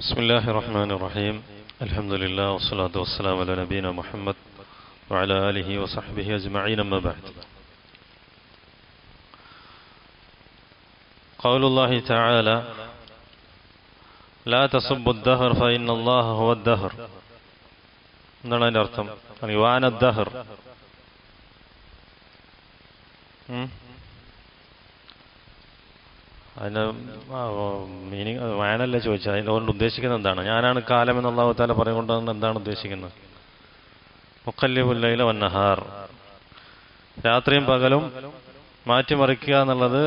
بسم الله الرحمن الرحيم الحمد لله والصلاة والسلام على نبينا محمد وعلى آله وصحبه أجمعين أما بعد قول الله تعالى لا تسبوا الدهر فإن الله هو الدهر എന്താണ് അതിൻ്റെ അർത്ഥം വാന ദഹർ അതിന് മീനിങ് വാനല്ല ചോദിച്ചത് അതിൻ്റെ കൊണ്ട് ഉദ്ദേശിക്കുന്നത് എന്താണ് ഞാനാണ് കാലം എന്ന് അള്ളാഹു താല പറയുകൊണ്ട് എന്താണ് ഉദ്ദേശിക്കുന്നത് മുക്കല്ലിബുല്ലയിലെ വന്നഹാർ രാത്രിയും പകലും മാറ്റിമറിക്കുക എന്നുള്ളത്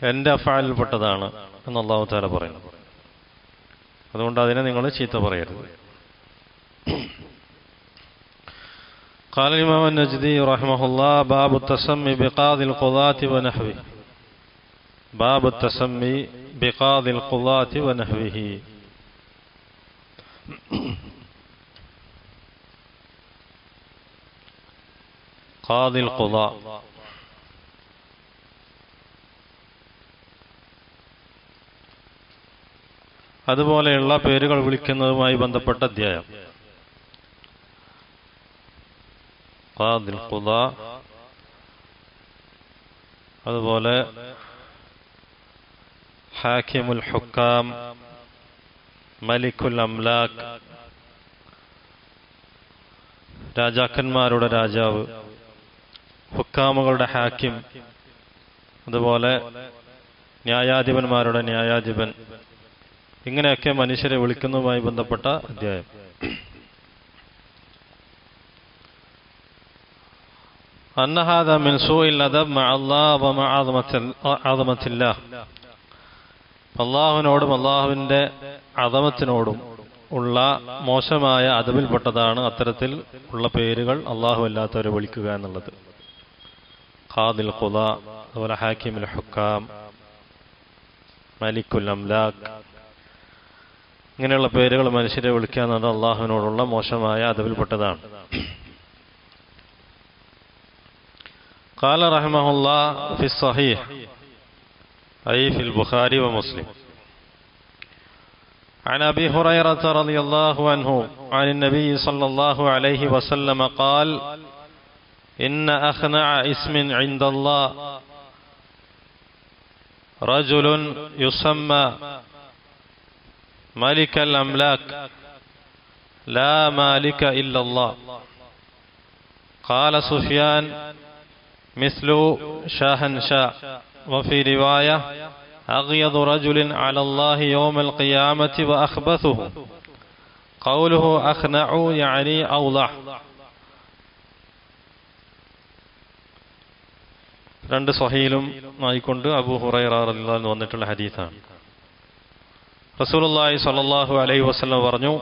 എൻ്റെ അഫാലിൽപ്പെട്ടതാണ് എന്ന് അള്ളാഹു താല പറയുന്നു അതുകൊണ്ട് അതിനെ നിങ്ങൾ ചീത്ത പറയരുത് قال الإمام النجدي رحمه الله باب التسمي بقاضي القضاة ونحوه باب التسمي بقاضي القضاة ونحوه قاضي القضاء അതുപോലെയുള്ള പേരുകൾ വിളിക്കുന്നതുമായി ബന്ധപ്പെട്ട അധ്യായം ഖാദിൽ ഖുദ അതുപോലെ ഹാക്കിമുൽ ഹുക്കാം മലിക്കുൽ അംലാഖ് രാജാക്കന്മാരുടെ രാജാവ് ഹുക്കാമുകളുടെ ഹാക്കിം അതുപോലെ ന്യായാധിപന്മാരുടെ ന്യായാധിപൻ. ഇങ്ങനെയൊക്കെ മനുഷ്യരെ വിളിക്കുന്നതുമായി ബന്ധപ്പെട്ട അധ്യായം. അന്നഹാദ മിൻസു ഇല്ലദബ് അള്ളാഹുവിനോടും അള്ളാഹുവിന്റെ അധമത്തിനോടും ഉള്ള മോശമായ അതവിൽപ്പെട്ടതാണ് അത്തരത്തിൽ ഉള്ള പേരുകൾ അള്ളാഹു അല്ലാത്തവരെ വിളിക്കുക എന്നുള്ളത്. ഖാദിൽ ഖുദ അതുപോലെ ഹാക്കിമുൽ ഹുക്കാം മലിക്കുൽ അംലാഖ് ഇങ്ങനെയുള്ള പേരുകൾ മനുഷ്യരെ വിളിക്കുക എന്നത് അള്ളാഹുവിനോടുള്ള മോശമായ അതവിൽപ്പെട്ടതാണ് ഖാല റഹ്മുല്ലാ ഫി أي في البخاري ومسلم. عن أبي هريرة رضي الله عنه عن النبي صلى الله عليه وسلم قال إن أخنع اسم عند الله. رجل يسمى ملك الأملاك. لا مالك إلا الله. قال سفيان مثل شاهنشاء وفي رواية أغيض رجل على الله يوم القيامة وأخبثه قوله أخنع يعني أوضح രണ്ട് സഹീലും ആയിക്കൊണ്ട് അബു ഹുറൈറ റളിയല്ലാഹു വന്നിട്ടുള്ള ഹദീസാണ് റസൂലുള്ളാഹി സ്വല്ലല്ലാഹു അലൈഹി വസല്ലം പറഞ്ഞു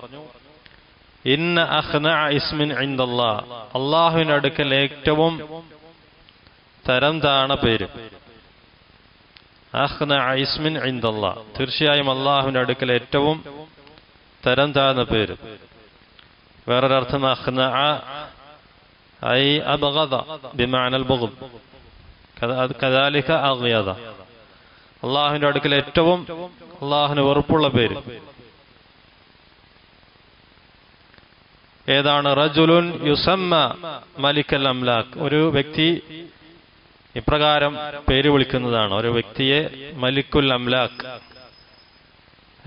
ഇന്ന അഖ്ന ഇസ്മിൻ ഇൻദല്ലാഹ് അല്ലാഹുവിന്റെ അടുക്കൽ ഏറ്റവും തരം താണ പേര് ഇസ്മിൻ ഇൻദല്ലാ. തീർച്ചയായും അള്ളാഹുവിന്റെ അടുക്കൽ ഏറ്റവും തരം താഴ്ന്ന പേര്. വേറൊരർത്ഥം അഹ്ന ഐ അബഗദ ബിമാനൽ ബുഗ്ദ്. കദാലിക അഗ്യത അള്ളാഹുവിന്റെ അടുക്കൽ ഏറ്റവും അള്ളാഹുവിന് വെറുപ്പുള്ള പേര്. ഏതാണ്? റജുലുൻ യുസമ്മ മലിക്കൽ അംലാഖ് ഒരു വ്യക്തി ഇപ്രകാരം പേര് വിളിക്കുന്നതാണ്. ഒരു വ്യക്തിയെ മലിക്കുൽ അംലാഖ്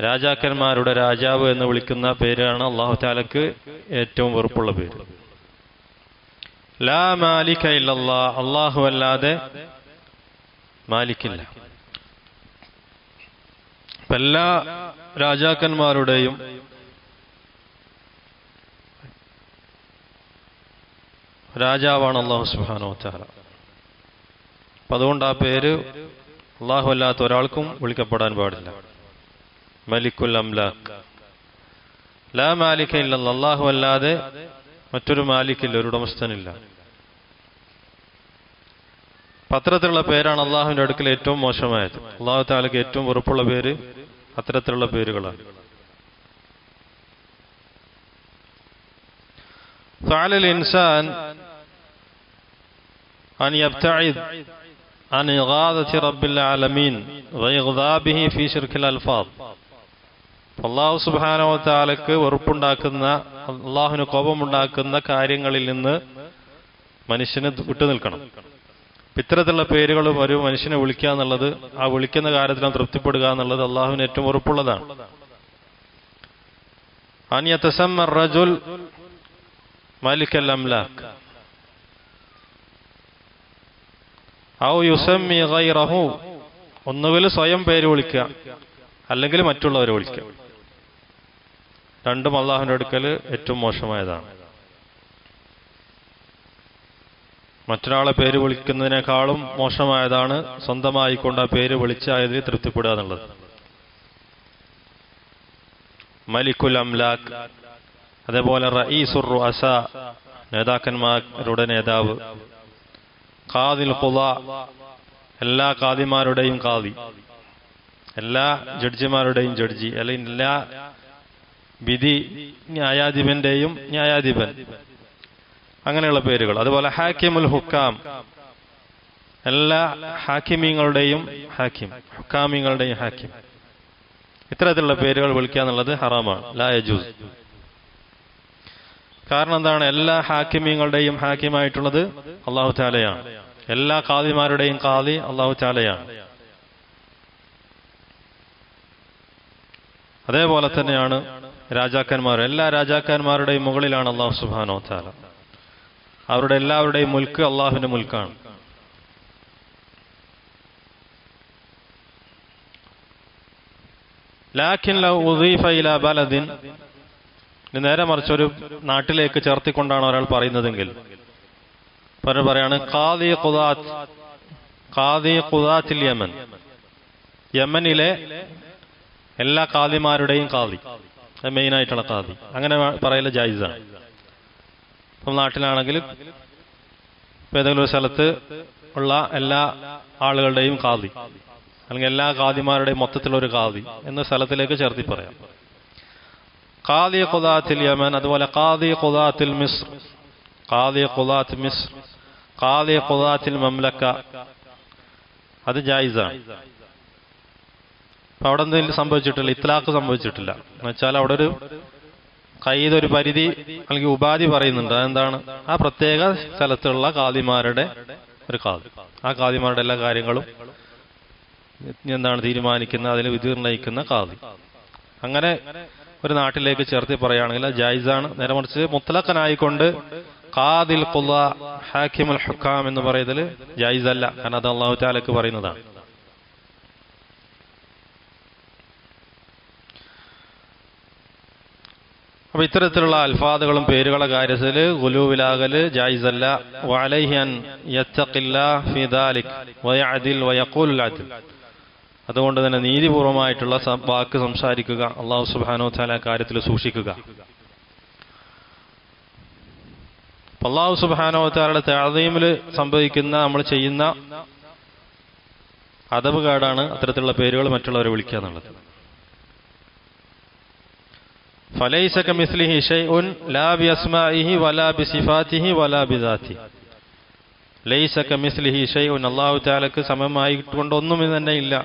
രാജാക്കന്മാരുടെ രാജാവ് എന്ന് വിളിക്കുന്ന പേരാണ് അള്ളാഹു താലക്ക് ഏറ്റവും വെറുപ്പുള്ള പേര്. ലാ മാലിക ഇല്ലല്ലാ അള്ളാഹു അല്ലാതെ മാലിക്കില്ല. എല്ലാ രാജാക്കന്മാരുടെയും രാജാവാണ് അള്ളാഹു സുബാനോ താല അപ്പൊ അതുകൊണ്ട് ആ പേര് അള്ളാഹു അല്ലാത്ത ഒരാൾക്കും വിളിക്കപ്പെടാൻ പാടില്ല. മലിക്കുൽ അംലാഖ്. ലാ മാലിക്ക ഇല്ലെന്ന് അള്ളാഹു അല്ലാതെ മറ്റൊരു മാലിക്കില്ല ഒരു ഉടമസ്ഥനില്ല. പത്രത്തിലുള്ള പേരാണ് അള്ളാഹുവിന്റെ അടുക്കൽ ഏറ്റവും മോശമായത്. അള്ളാഹു താലക്ക് ഏറ്റവും ഉറപ്പുള്ള പേര് അത്തരത്തിലുള്ള പേരുകളാണ്. ഫാലിൽ ഇൻസാൻ أن يبتعد عن إغاظة رب العالمين وإغضابه في شرك الألفاظ അള്ളാഹു സുബാനോത്താലക്ക് വെറുപ്പുണ്ടാക്കുന്ന അള്ളാഹുവിന് കോപമുണ്ടാക്കുന്ന കാര്യങ്ങളിൽ നിന്ന് മനുഷ്യന് വിട്ടുനിൽക്കണം ഇത്തരത്തിലുള്ള പേരുകളും ഒരു മനുഷ്യനെ വിളിക്കുക എന്നുള്ളത് ആ വിളിക്കുന്ന കാര്യത്തിൽ തൃപ്തിപ്പെടുക എന്നുള്ളത് അള്ളാഹുവിന് ഏറ്റവും ഉറപ്പുള്ളതാണ് അനിയത്തസമ്മ റജുൽ മലിക്കൽ അംലാഖ് ഔ യുസമ്മി ഗൈറഹു. ഒന്നുകിൽ സ്വയം പേര് വിളിക്കുക. അല്ലെങ്കിൽ മറ്റുള്ളവരെ വിളിക്കുക. രണ്ടും അള്ളാഹുന്റെ അടുക്കൽ ഏറ്റവും മോശമായതാണ്. മറ്റൊരാളെ പേര് വിളിക്കുന്നതിനേക്കാളും മോശമായതാണ് സ്വന്തമായിക്കൊണ്ട് ആ പേര് വിളിച്ച് തൃപ്തിപ്പെടുക എന്നുള്ളത്. മലിക്കുൽ അംലാഖ് അതേപോലെ റഈസുർ അസ നേതാക്കന്മാരുടെ നേതാവ് ഖാദിൽ ഖുള എല്ലാ ഖാദിമാരുടെയും ഖാദി എല്ലാ ജഡ്ജിമാരുടെയും ജഡ്ജി അല്ലെങ്കിൽ എല്ലാ വിധി ന്യായാധിപന്റെയും ന്യായാധിപൻ. അങ്ങനെയുള്ള പേരുകൾ. അതുപോലെ ഹാക്കിമുൽ ഹുക്കാം. എല്ലാ ഹാക്കിമീങ്ങളുടെയും ഹാക്കിം ഹുക്കാമിങ്ങളുടെയും ഹാക്കിം. ഇത്തരത്തിലുള്ള പേരുകൾ വിളിക്കുക എന്നുള്ളത് ഹറാമാണ്. ലാ യജൂസ്. കാരണം എന്താണ്? എല്ലാ ഹാക്കിമീങ്ങളുടെയും ഹാക്കിമായിട്ടുള്ളത് അള്ളാഹു ചാലയാണ്. എല്ലാ കാദിമാരുടെയും കാതി അള്ളാഹു ചാലയാണ്. അതേപോലെ തന്നെയാണ് രാജാക്കന്മാർ. എല്ലാ രാജാക്കന്മാരുടെയും മുകളിലാണ് അള്ളാഹു സുബാനോ ചാല അവരുടെ എല്ലാവരുടെയും മുൽക്ക് അള്ളാഹുവിന്റെ മുൽക്കാണ്. ലാഖിൻ ലൗ ഉദീഫ ഇല ബലദിൻ നേരെ മറിച്ച് ഒരു നാട്ടിലേക്ക് ചേർത്തിക്കൊണ്ടാണ് ഒരാൾ പറയുന്നതെങ്കിൽ. പലരും പറയാണ് ഖാദി ഖുദാത്തിൽ യമൻ. യമനിലെ എല്ലാ കാദിമാരുടെയും കാദി മെയിൻ ആയിട്ടുള്ള ഖാദി. അങ്ങനെ പറയൽ ജായിസാണ്. ഇപ്പം നാട്ടിലാണെങ്കിൽ ഏതെങ്കിലും ഒരു സ്ഥലത്ത് ഉള്ള എല്ലാ ആളുകളുടെയും കാദി അല്ലെങ്കിൽ എല്ലാ ഖാദിമാരുടെയും മൊത്തത്തിലുള്ള ഒരു കാദി എന്ന സ്ഥലത്തിലേക്ക് ചേർത്തി പറയാം. ഖാദി ഖുദാത്തിൽ യമൻ അതുപോലെ ഖാദി ഖുദാത്തിൽ മിസ്ർ ഖാദി ഖുദാത്ത് മിസ്ർ ഖാദി ഖുദാത്തിൽ മംലക്ക അത് ജായിസാണ് അപ്പൊ അവിടെ എന്തെങ്കിലും സംഭവിച്ചിട്ടില്ല. ഇത്ലാഖ് സംഭവിച്ചിട്ടില്ല. എന്ന് വെച്ചാൽ അവിടെ ഒരു കയ്യിൽ ഒരു പരിധി അല്ലെങ്കിൽ ഉപാധി പറയുന്നുണ്ട്. അതെന്താണ്? ആ പ്രത്യേക സ്ഥലത്തുള്ള കാദിമാരുടെ ഒരു കാതി ആ കാദിമാരുടെ എല്ലാ കാര്യങ്ങളും എന്താണ് തീരുമാനിക്കുന്ന അതിന് വിധി നിർണയിക്കുന്ന കാതി അങ്ങനെ ഒരു നാട്ടിലേക്ക് ചേർത്തി പറയുകയാണെങ്കിൽ ജായിസാണ്. നേരെ മറിച്ച് മുത്തലക്കനായിക്കൊണ്ട് ഖാദിൽ ഖുല്ല ഹാക്കിമുൽ ഹുക്കാം എന്ന് പറയുന്നതിൽ അല്ല കാരണം അത് അള്ളാഹു താലക്ക് പറയുന്നതാണ്. അപ്പൊ ഇത്തരത്തിലുള്ള അൽഫാദുകളും പേരുകളെ കാര്യത്തിൽ ഗുലുവിലാകൽ ജായിസല്ല. വഅലൈഹി യത്തഖില്ല ഫി ദാലിക് വയഅദിൽ വയഖൂൽ അതുകൊണ്ട് തന്നെ നീതിപൂർവമായിട്ടുള്ള വാക്ക് സംസാരിക്കുക അള്ളാഹു സുബാനോ താല കാര്യത്തിൽ സൂക്ഷിക്കുക. അള്ളാഹു സുബാനോ താലയുടെ താഴീമിൽ സംഭവിക്കുന്ന നമ്മൾ ചെയ്യുന്ന അതവ് കാടാണ് അത്തരത്തിലുള്ള പേരുകൾ മറ്റുള്ളവരെ വിളിക്കുക എന്നുള്ളത്. ഫലൈസ കമിസ്ലിഹി ഷൈ ഉൻ ലാ അസ്മാഇഹി വലാ സിഫാത്തിഹി വലാ ബി ദാത്തിഹി. ലൈസ കമിസ്ലിഹി ഷൈഉൻ അള്ളാഹു താലക്ക് സമമായിക്കൊണ്ടൊന്നും ഇത് തന്നെ ഇല്ല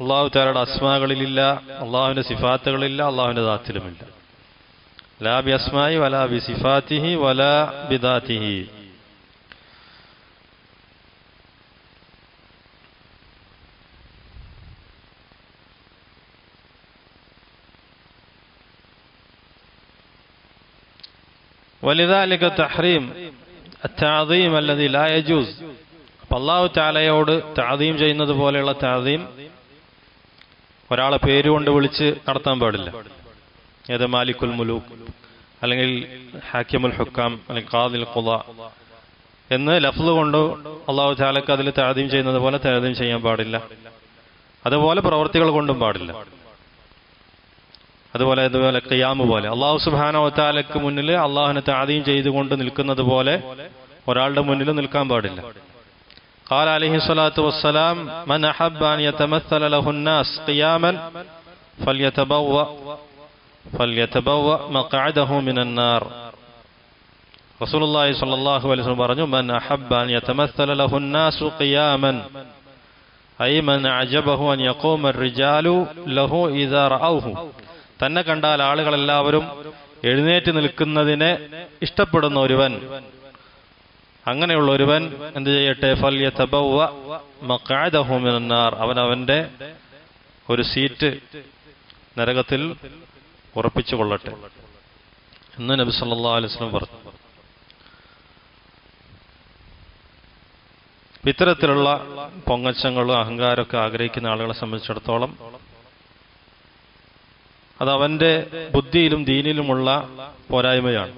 അള്ളാഹു താലയുടെ അസ്മാകളിലില്ല അള്ളാഹുവിന്റെ സിഫാത്തുകളില്ല അള്ളാഹുവിന്റെ ദാത്തിലുമില്ല ലാ ബി അസ്മായി വലാ ബി സിഫാത്തിഹി വലാ ബിദാത്തിഹി ولذلك تحريم അത്താദീം അല്ലതി ലായജൂസ് അപ്പം അള്ളാഹു ചാലയോട് താദീം ചെയ്യുന്നത് പോലെയുള്ള താദീം ഒരാളെ പേരുകൊണ്ട് വിളിച്ച് നടത്താൻ പാടില്ല. ഏത് മാലിക്കുൽ മുലൂക്ക് അല്ലെങ്കിൽ ഹാക്കിമുൽ ഹുക്കാം അല്ലെങ്കിൽ ഖാദിൽ ഖുദ എന്ന് ലഫ്ല് കൊണ്ട് അള്ളാഹു ചാലക്ക് അതിൽ താദ്യം ചെയ്യുന്നത് പോലെ താദ്യം ചെയ്യാൻ പാടില്ല. അതുപോലെ പ്രവർത്തികൾ കൊണ്ടും പാടില്ല. അതുപോലെ അതുപോലെ ഖിയാമ് പോലെ അള്ളാഹു സുബാന താലക്ക് മുന്നിൽ അള്ളാഹുനെ താദീം ചെയ്തുകൊണ്ട് നിൽക്കുന്നത് പോലെ ഒരാളുടെ മുന്നിൽ നിൽക്കാൻ പാടില്ല قال عليه الصلاة والسلام من أحب أن يتمثل له الناس قياما فليتبوأ فليتبوأ مقعده من النار رسول الله صلى الله عليه وسلم പറഞ്ഞു من أحب أن يتمثل له الناس قياما أي من أعجبه أن يقوم الرجال له إذا رأوه തന്നെ കണ്ടാൽ ആളുകളെല്ലാവരും എഴുന്നേറ്റ് നിൽക്കുന്നതിനെ ഇഷ്ടപ്പെടുന്ന ഒരുവൻ. അങ്ങനെയുള്ള ഒരുവൻ എന്ത് ചെയ്യട്ടെ? ഫല്യ മഖഅദഹു മിനന്നാർ. അവൻ അവന്റെ ഒരു സീറ്റ് നരകത്തിൽ ഉറപ്പിച്ചു കൊള്ളട്ടെ എന്ന് നബി സല്ലല്ലാഹു അലൈഹി വസല്ലം പറഞ്ഞു. ഇത്തരത്തിലുള്ള പൊങ്ങച്ചങ്ങളും അഹങ്കാരമൊക്കെ ആഗ്രഹിക്കുന്ന ആളുകളെ സംബന്ധിച്ചിടത്തോളം അത് അവന്റെ ബുദ്ധിയിലും ദീനിലുമുള്ള പോരായ്മയാണ്.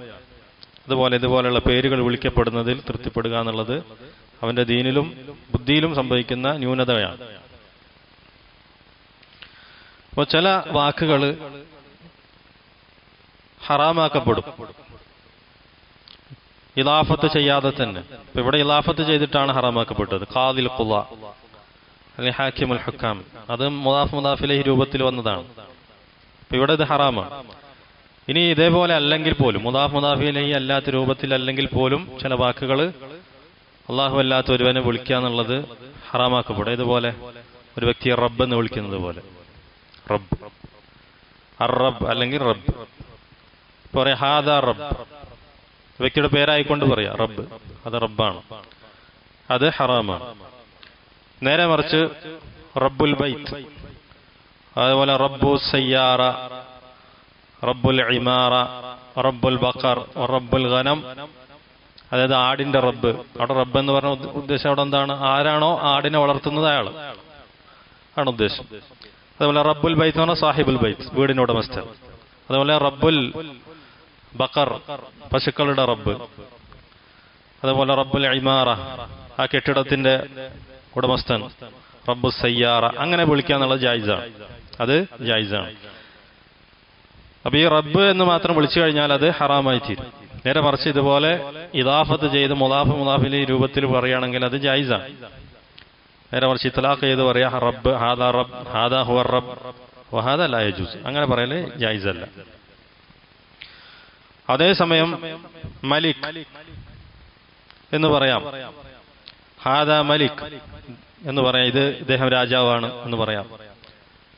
അതുപോലെ ഇതുപോലെയുള്ള പേരുകൾ വിളിക്കപ്പെടുന്നതിൽ തൃപ്തിപ്പെടുക എന്നുള്ളത് അവന്റെ ദീനിലും ബുദ്ധിയിലും സംഭവിക്കുന്ന ന്യൂനതയാണ്. അപ്പോൾ ചില വാക്കുകൾ ഹറാമാക്കപ്പെടും. ഇലാഫത്ത് ചെയ്യാതെ തന്നെ. ഇപ്പൊ ഇവിടെ ഇലാഫത്ത് ചെയ്തിട്ടാണ് ഹറാമാക്കപ്പെട്ടത്. ഖാദിൽ ഖുല അല്ലെങ്കിൽ ഹാക്കിമുൽ ഹുക്കാം. അത് മുദാഫ് മുദാഫിലെ രൂപത്തിൽ വന്നതാണ്. അപ്പൊ ഇവിടെ ഇത് ഹറാമാണ്. ഇനി ഇതേപോലെ അല്ലെങ്കിൽ പോലും മുദാഫ് മുദാഫിലെ ഈ അല്ലാത്ത രൂപത്തിൽ അല്ലെങ്കിൽ പോലും ചില വാക്കുകൾ അള്ളാഹു അല്ലാത്ത ഒരുവനെ വിളിക്കുക എന്നുള്ളത് ഹറാമാക്കപ്പെടും. ഇതുപോലെ ഒരു വ്യക്തിയെ റബ്ബ് എന്ന് വിളിക്കുന്നത് പോലെ. റബ്ബ്. അറബ് അല്ലെങ്കിൽ റബ്ബ്. ഇപ്പൊ പറയാം ഹാദ റബ്ബ്. വ്യക്തിയുടെ പേരായിക്കൊണ്ട് പറയാം റബ്ബ്. അത് റബ്ബാണ്. അത് ഹറാമാണ്. നേരെ മറിച്ച് റബ്ബുൽ ബൈത്ത്. അതുപോലെ റബ്ബു സയ്യാറ റബ്ബുൽ ഇമാറ റബ്ബുൽ ബക്കർ റബ്ബുൽ ഖനം. അതായത് ആടിന്റെ റബ്ബ്. അവിടെ റബ്ബ് എന്ന് പറഞ്ഞ ഉദ്ദേശം അവിടെ എന്താണ്? ആരാണോ ആടിനെ വളർത്തുന്നത് അയാൾ ആണ് ഉദ്ദേശം. അതുപോലെ റബ്ബുൽ ബൈത്ത് എന്ന് സാഹിബുൽ ബൈത്ത് വീടിന്റെ ഉടമസ്ഥൻ അതുപോലെ റബ്ബുൽ ബക്കർ പശുക്കളുടെ റബ്ബ്. അതുപോലെ റബ്ബുൽ ഇമാറ ആ കെട്ടിടത്തിന്റെ ഉടമസ്ഥൻ. റബ്ബു സയ്യാറ അങ്ങനെ വിളിക്കാന്നുള്ള ജായിസാണ്. അത് ജായിസാണ്. അപ്പൊ ഈ റബ്ബ് എന്ന് മാത്രം വിളിച്ചു കഴിഞ്ഞാൽ അത് ഹറാമായി തീരും. നേരെ മറിച്ച് ഇതുപോലെ ഇദാഫത്ത് ചെയ്ത് മുലാഫ് മുലാഫിലെ രൂപത്തിൽ പറയുകയാണെങ്കിൽ അത് ജായിസാണ്. നേരെ മറിച്ച് ഇത്തലാഖ് ചെയ്ത് പറയാ റബ്ബ് ഹാദാ റബ് ഹാദാ ഹുവർ റബ് വഹാദ ലായജൂസ് അങ്ങനെ പറയൽ ജായിസല്ല. അതേസമയം മലിക് എന്ന് പറയാം. ഹാദാ മലിക് എന്ന് പറയാം. ഇത് ഇദ്ദേഹം രാജാവാണ് എന്ന് പറയാം.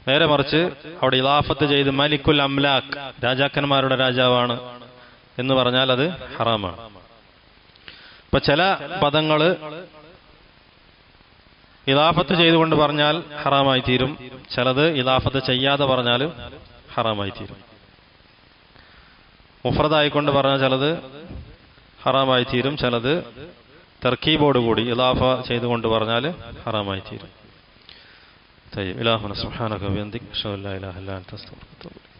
നേരെ മറിച്ച് അവിടെ ഇലാഫത്ത് ചെയ്ത് മലിക്കുൽ അംലാഖ് രാജാക്കന്മാരുടെ രാജാവാണ് എന്ന് പറഞ്ഞാൽ അത് ഹറാമാണ്. ഇപ്പൊ ചില പദങ്ങൾ ഇലാഫത്ത് ചെയ്തുകൊണ്ട് പറഞ്ഞാൽ ഹറാമായി തീരും. ചിലത് ഇലാഫത്ത് ചെയ്യാതെ പറഞ്ഞാലും ഹറാമായി തീരും. മുഫ്രദായിക്കൊണ്ട് പറഞ്ഞാൽ ചിലത് ഹറാമായി തീരും. ചിലത് തർക്കീബോട് കൂടി ഇലാഫ ചെയ്തുകൊണ്ട് പറഞ്ഞാൽ ഹറാമായി തീരും. طيب إلهنا سبحانك وبحمدك أشهد أن لا إله إلا أنت أستغفرك وأتوب إليك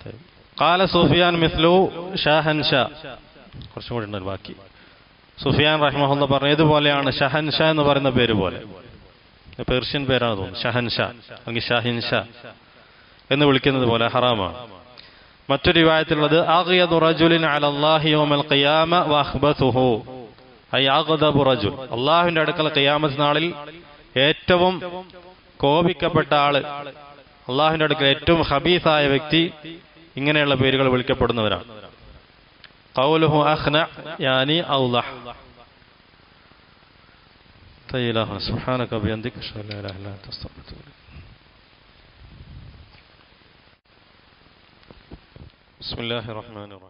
طيب. قال سفيان مثل ഷാഹൻഷാ കുറച്ചും കൂടി ഉണ്ട് ബാക്കി സുഫിയാൻ റഹ്മഹുല്ല പറഞ്ഞ ഇതുപോലെയാണ് ഷഹൻഷാ എന്ന് പറയുന്ന പേര് പോലെ പേർഷ്യൻ പേരാണ് തോന്നുന്നു. ഷഹൻഷാ അല്ലെങ്കിൽ ഷാഹിൻഷാ എന്ന് വിളിക്കുന്നത് പോലെ ഹറാമാണ്. മറ്റൊരു വിവാഹത്തിലുള്ളത് അള്ളാഹുവിന്റെ അടുക്കൽ ഖിയാമത്ത് നാളിൽ ഏറ്റവും കോപിക്കപ്പെട്ട ആൾ അള്ളാഹുവിന്റെ അടുക്കൽ ഏറ്റവും ഹബീസായ വ്യക്തി ഇങ്ങനെയുള്ള പേരുകൾ വിളിക്കപ്പെടുന്നവരാണ്. طيب إلهنا سبحانك وبحمدك أشهد أن لا إله إلا أنت أستغفرك بسم الله الرحمن الرحيم.